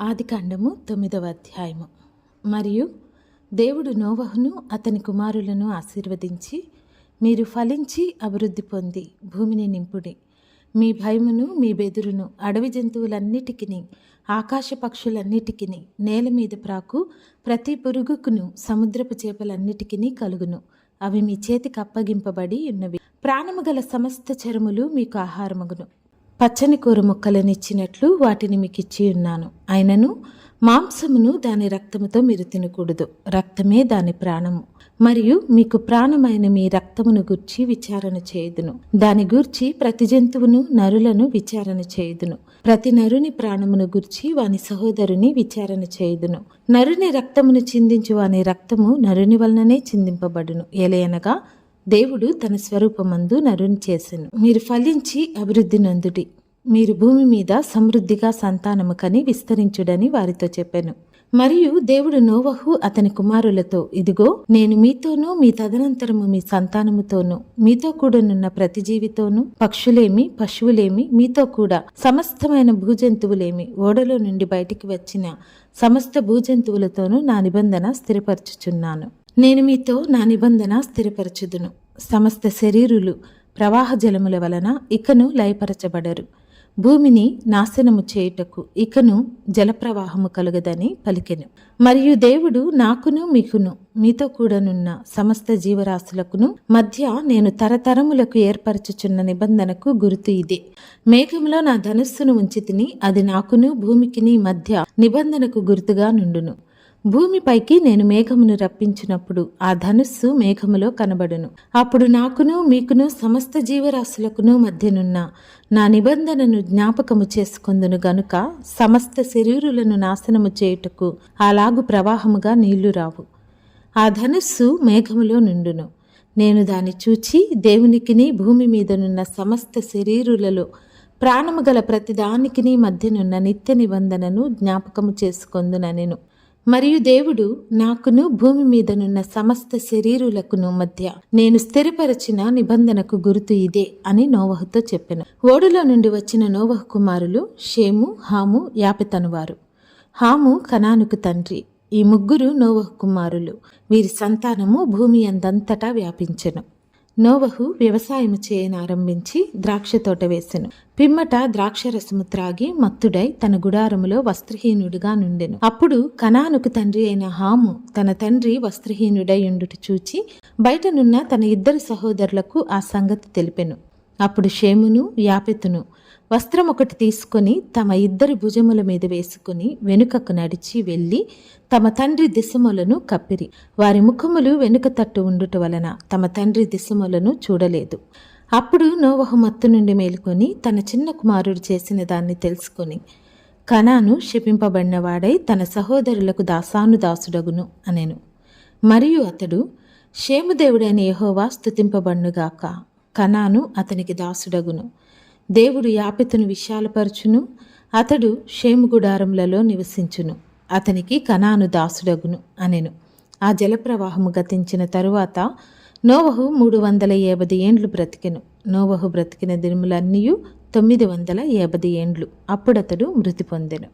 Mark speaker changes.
Speaker 1: ఆదికాండము తొమ్మిదవ అధ్యాయము. మరియు దేవుడు నోవహును అతని కుమారులను ఆశీర్వదించి మీరు ఫలించి అభివృద్ధి పొంది భూమిని నింపుడి. మీ భయమును మీ బెదురును అడవి జంతువులన్నిటికీ ఆకాశ పక్షులన్నిటికీ నేల మీద ప్రాకు ప్రతి పురుగుకును సముద్రపు చేపలన్నిటికీ కలుగును. అవి మీ చేతికి అప్పగింపబడి ఉన్నవి. ప్రాణము గల సమస్త చరుములు మీకు ఆహారమగును. పచ్చని కూర ముక్కలనిచ్చినట్లు వాటిని మీకు ఇచ్చి ఉన్నాను. అయినను మాంసమును దాని రక్తముతో మీరు తినకూడదు. రక్తమే దాని ప్రాణము. మరియు మీకు ప్రాణమైన మీ రక్తమును గూర్చి విచారణ చేయుదును. దాని గూర్చి ప్రతి జంతువును నరులను విచారణ చేయుదును. ప్రతి నరుని ప్రాణమును గూర్చి వాని సహోదరుని విచారణ చేయుదును. నరుని రక్తమును చిందించు వాని రక్తము నరుని వలననే చిందింపబడును. ఎలయనగా దేవుడు తన స్వరూపమందు నరుని చేసెను. మీరు ఫలించి అభివృద్ధి నందుడి. మీరు భూమి మీద సమృద్ధిగా సంతానము కని విస్తరించుడని వారితో చెప్పాను. మరియు దేవుడు నోవహు అతని కుమారులతో ఇదిగో నేను మీతోనూ మీ తదనంతరము మీ సంతానముతోనూ మీతో కూడానున్న ప్రతి జీవితోనూ పక్షులేమి పశువులేమి మీతో కూడా సమస్తమైన భూజంతువులేమి ఓడలో నుండి బయటికి వచ్చిన సమస్త భూజంతువులతోనూ నా నిబంధన స్థిరపరచుచున్నాను. నేను మీతో నా నిబంధన స్థిరపరచుదును. సమస్త శరీరులు ప్రవాహ జలముల వలన ఇకను లయపరచబడరు. భూమిని నాశనము చేయుటకు ఇకను జలప్రవాహము కలుగదని పలికెను. మరియు దేవుడు నాకును మీకును మీతో కూడానున్న సమస్త జీవరాశులకును మధ్య నేను తరతరములకు ఏర్పరచుచున్న నిబంధనకు గుర్తు ఇదే. మేఘంలో నా ధనుస్సును ఉంచి తిని అది నాకును భూమికిని మధ్య నిబంధనకు గుర్తుగా నుండును. భూమిపైకి నేను మేఘమును రప్పించినప్పుడు ఆ ధనుస్సు మేఘములో కనబడును. అప్పుడు నాకును మీకును సమస్త జీవరాశులకును మధ్యనున్న నా నిబంధనను జ్ఞాపకము చేసుకొందును గనుక సమస్త శరీరులను నాశనము చేయుటకు అలాగు ప్రవాహముగా నీళ్ళు రావు. ఆ ధనుస్సు మేఘములో నుండును. నేను దాన్ని చూచి దేవునికిని భూమి మీదనున్న సమస్త శరీరులలో ప్రాణము గల ప్రతిదానికిని మధ్యనున్న నిత్య నిబంధనను జ్ఞాపకము చేసుకొందునెను మరియు దేవుడు నాకును భూమి మీదనున్న సమస్త శరీరులకును మధ్య నేను స్థిరపరచిన నిబంధనకు గుర్తు ఇదే అని నోవహుతో చెప్పెను. ఓడులో నుండి వచ్చిన నోవహు కుమారులు షేము హాము యాపెతనువారు. హాము కనానుకు తండ్రి. ఈ ముగ్గురు నోవహు కుమారులు. వీరి సంతానము భూమి అందంతటా వ్యాపించెను. నోవహు వ్యవసాయము చేయనారంభించి ద్రాక్ష తోట వేసెను. పిమ్మట ద్రాక్షరసము త్రాగి మత్తుడై తన గుడారములో వస్త్రహీనుడిగా నుండెను. అప్పుడు కనానుకు తండ్రి అయిన హాము తన తండ్రి వస్త్రహీనుడై ఉండుట చూచి బయటనున్న తన ఇద్దరు సహోదరులకు ఆ సంగతి తెలిపెను. అప్పుడు షేమును యాపెతును వస్త్రం ఒకటి తీసుకొని తమ ఇద్దరి భుజముల మీద వేసుకుని వెనుకకు నడిచి వెళ్ళి తమ తండ్రి దిశములను కప్పిరి. వారి ముఖములు వెనుక తట్టు ఉండుట వలన తమ తండ్రి దిశములను చూడలేదు. అప్పుడు నోవహు మత్తు నుండి మేలుకొని తన చిన్న కుమారుడు చేసిన దాన్ని తెలుసుకొని కణాను క్షిపింపబడినవాడై తన సహోదరులకు దాసాను దాసుడగును అనెను. మరియు అతడు షేముదేవుడైన యహోవా స్థుతింపబడునుగాక కనాను అతనికి దాసుడగును. దేవుడు యాపెతును విశాలపరచును అతడు క్షేమగుడారములలో గుడారములలో నివసించును. అతనికి కనాను దాసుడగును అనెను. ఆ జలప్రవాహము గతించిన తరువాత నోవహు మూడు వందల యాభై ఏండ్లు బ్రతికెను. నోవహు బ్రతికిన దినములన్నీ తొమ్మిది వందల యాభై ఏండ్లు. అప్పుడతడు మృతి పొందెను.